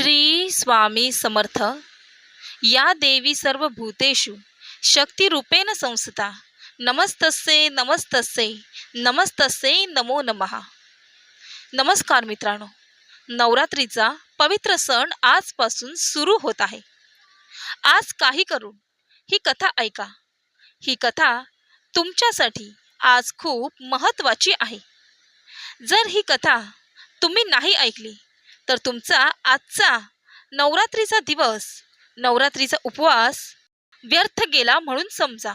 श्री स्वामी समर्थ. या देवी सर्व भूतेषु शक्तिरूपेण संस्था. नमस्तस्ये नमस्तस्ये नमस्तस्ये नमो नमः. नमस्कार मित्रांनो नवरात्रीचा पवित्र सण आजपासून सुरू होत आहे. आज काही करून ही कथा ऐका. ही कथा तुमच्यासाठी आज खूप महत्त्वाची आहे. जर ही कथा तुम्ही नाही ऐकली तर तुमचा आजचा नवरात्रीचा दिवस नवरात्रीचा उपवास व्यर्थ गेला म्हणून समजा.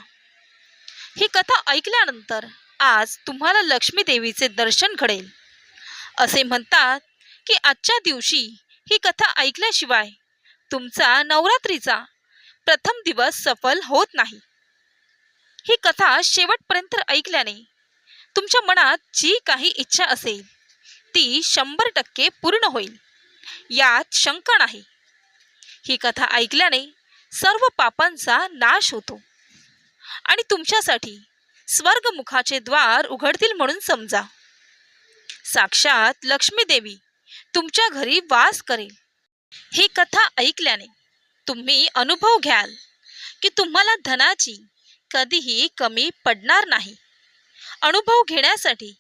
ही कथा ऐकल्यानंतर आज तुम्हाला लक्ष्मी देवीचे दर्शन घडेल. असे म्हणतात की आजच्या दिवशी ही कथा ऐकल्याशिवाय तुमचा नवरात्रीचा प्रथम दिवस सफल होत नाही. ही कथा शेवटपर्यंत ऐकल्याने तुमच्या मनात जी काही इच्छा असेल ती शंभर टक्के पूर्ण होईल. यात शंका नाही. ही कथा ऐकल्याने सर्व पापांचा नाश होतो. आणि तुमच्यासाठी स्वर्गमुखाचे द्वार उघडतील म्हणून समजा. साक्षात लक्ष्मी देवी तुमच्या घरी वास करेल. ही कथा ऐकल्याने तुम्ही अनुभव घ्याल की तुम्हाला धनाची कधीही कमी पडणार नाही. अनुभव घेण्यासाठी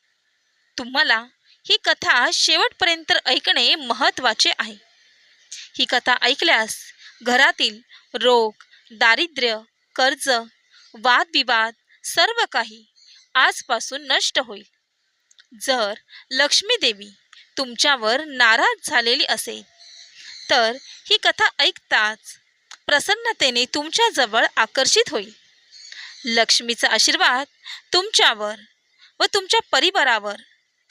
तुम्हाला ही कथा शेवटपर्यंत ऐकणे महत्त्वाचे आहे. ही कथा ऐकल्यास घरातील रोग दारिद्र्य कर्ज वादविवाद सर्व काही आजपासून नष्ट होईल. जर लक्ष्मी देवी तुमच्यावर नाराज झालेली असेल तर ही कथा ऐकताच प्रसन्नतेने तुमच्याजवळ आकर्षित होईल. लक्ष्मीचा आशीर्वाद तुमच्यावर व तुमच्या परिवारावर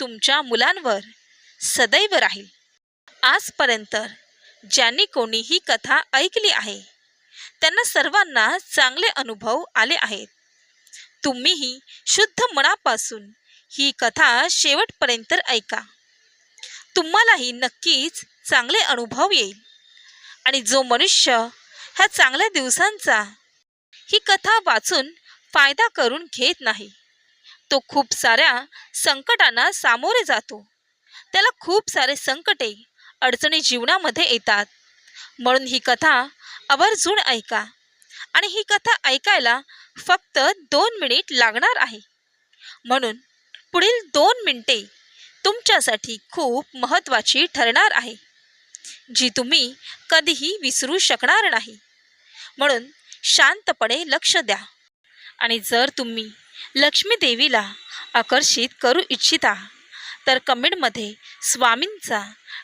तुमच्या मुलांवर सदैव राहील. आजपर्यंत ज्यांनी कोणी ही कथा ऐकली आहे त्यांना सर्वांना चांगले अनुभव आले आहेत. तुम्हीही शुद्ध मनापासून ही कथा शेवटपर्यंत ऐका. तुम्हालाही नक्कीच चांगले अनुभव येईल. आणि जो मनुष्य ह्या चांगल्या दिवसांचा ही कथा वाचून फायदा करून घेत नाही तो खूप साऱ्या संकटांना सामोरे जातो. त्याला खूप सारे संकटे अडचणी जीवनामध्ये येतात. म्हणून ही कथा आवर्जून ऐका. आणि ही कथा ऐकायला फक्त दोन मिनिट लागणार आहे. म्हणून पुढील दोन मिनिटे तुमच्यासाठी खूप महत्त्वाची ठरणार आहे. जी तुम्ही कधीही विसरू शकणार नाही. म्हणून शांतपणे लक्ष द्या. आणि जर तुम्ही लक्ष्मी देवीला आकर्षित करू इच्छिता. तर कमेंटमध्ये स्वामींचा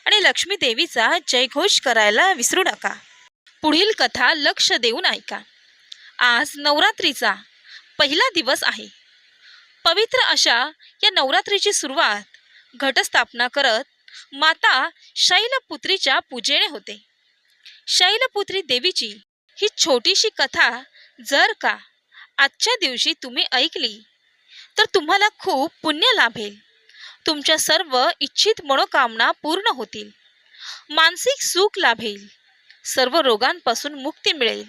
आणि लक्ष्मी देवीचा जयघोष करायला विसरू नका. पुढील कथा लक्ष देऊन ऐका. आज नवरात्रीचा पहिला दिवस आहे. पवित्र अशा या नवरात्रीची सुरुवात घटस्थापना करत माता शैलपुत्रीच्या पूजेने होते. शैलपुत्री देवीची ही छोटीशी कथा जर का आजच्या दिवशी तुम्ही ऐकली तर तुम्हाला खूप पुण्य लाभेल. तुमच्या सर्व इच्छित मनोकामना पूर्ण होतील. मानसिक सुख लाभेल. सर्व रोगांपासून मुक्ती मिळेल.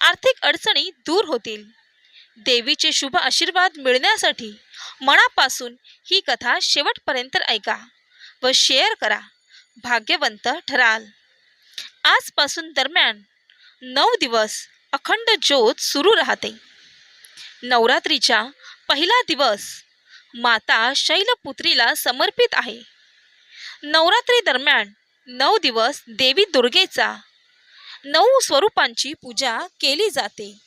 आर्थिक अडचणी दूर होतील. देवीचे शुभ आशीर्वाद मिळण्यासाठी मनापासून ही कथा शेवटपर्यंत ऐका व शेअर करा. भाग्यवंत ठराल. आजपासून दरम्यान नऊ दिवस अखंड ज्योत सुरू राहते. नवरात्रीच्या पहिला दिवस माता शैलपुत्रीला समर्पित आहे. नवरात्री दरम्यान नऊ दिवस देवी दुर्गेचा नऊ स्वरूपांची पूजा केली जाते.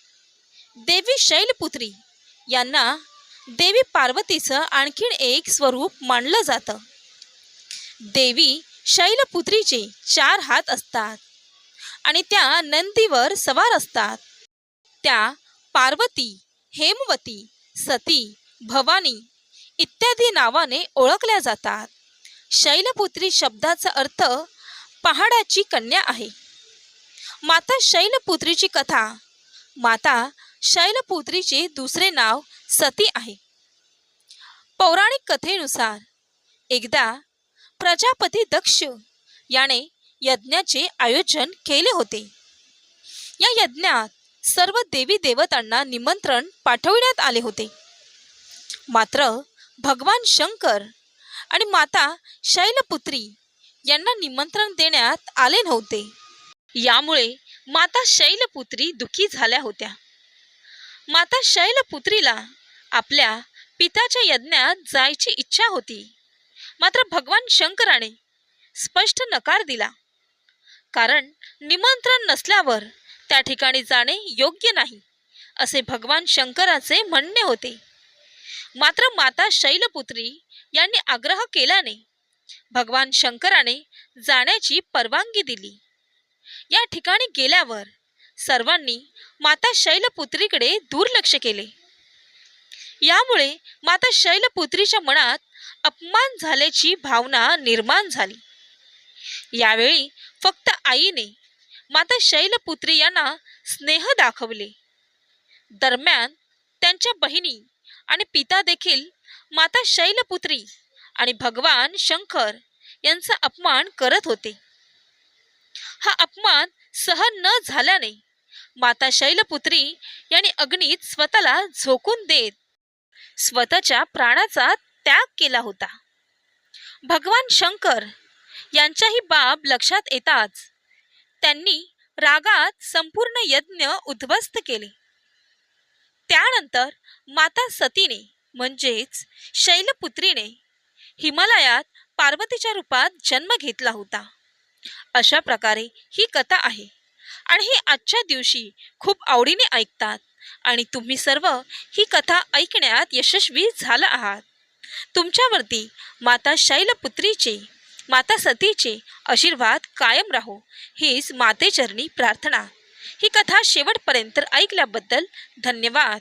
देवी शैलपुत्री यांना देवी पार्वतीचं आणखीन एक स्वरूप मानलं जातं. देवी शैलपुत्रीचे चार हात असतात आणि त्या नंदीवर सवार असतात. त्या पार्वती हेमवती सती भवानी इत्यादी नावाने ओळखल्या जातात. शैलपुत्री शब्दाचा अर्थ पहाडाची कन्या आहे. माता शैलपुत्रीची कथा माता शैलपुत्रीचे दुसरे नाव सती आहे. पौराणिक कथेनुसार एकदा प्रजापती दक्ष याने यज्ञाचे आयोजन केले होते. या यज्ञात सर्व देवी देवतांना निमंत्रण पाठविण्यात आले होते. मात्र भगवान शंकर आणि माता शैलपुत्री यांना निमंत्रण देण्यात आले नव्हते. यामुळे माता शैलपुत्री दुखी झाल्या होत्या. माता शैलपुत्रीला आपल्या पिताच्या यज्ञात जायची इच्छा होती. मात्र भगवान शंकराने स्पष्ट नकार दिला. कारण निमंत्रण नसल्यावर त्या ठिकाणी जाणे योग्य नाही असे भगवान शंकराचे म्हणणे होते. मात्र माता शैलपुत्री यांनी आग्रह केल्याने भगवान शंकराने जाण्याची परवानगी दिली. या ठिकाणी गेल्यावर सर्वांनी माता शैलपुत्रीकडे दुर्लक्ष केले. यामुळे माता शैलपुत्रीच्या मनात अपमान झाल्याची भावना निर्माण झाली. यावेळी फक्त आईने माता शैलपुत्री यांना स्नेह दाखवले. दरम्यान त्यांच्या बहिणी आणि पिता देखील माता शैलपुत्री आणि भगवान शंकर यांचा अपमान करत होते. हा अपमान सहन न झाल्याने माता शैलपुत्री यांनी अग्नीत स्वतःला झोकून देत स्वतःच्या प्राणाचा त्याग केला होता. भगवान शंकर यांच्याही बाब लक्षात येताच त्यांनी रागात संपूर्ण यज्ञ उद्ध्वस्त केले. त्यानंतर माता सतीने म्हणजेच शैलपुत्रीने हिमालयात पार्वतीच्या रूपात जन्म घेतला होता. अशा प्रकारे ही कथा आहे आणि ही आजच्या दिवशी खूप आवडीने ऐकतात आणि तुम्ही सर्व ही कथा ऐकण्यात यशस्वी झाला आहात. तुमच्यावरती माता शैलपुत्रीचे माता सतीचे आशीर्वाद कायम राहो हीच मातेचरणी प्रार्थना. ही कथा शेवटपर्यंत ऐकल्याबद्दल धन्यवाद.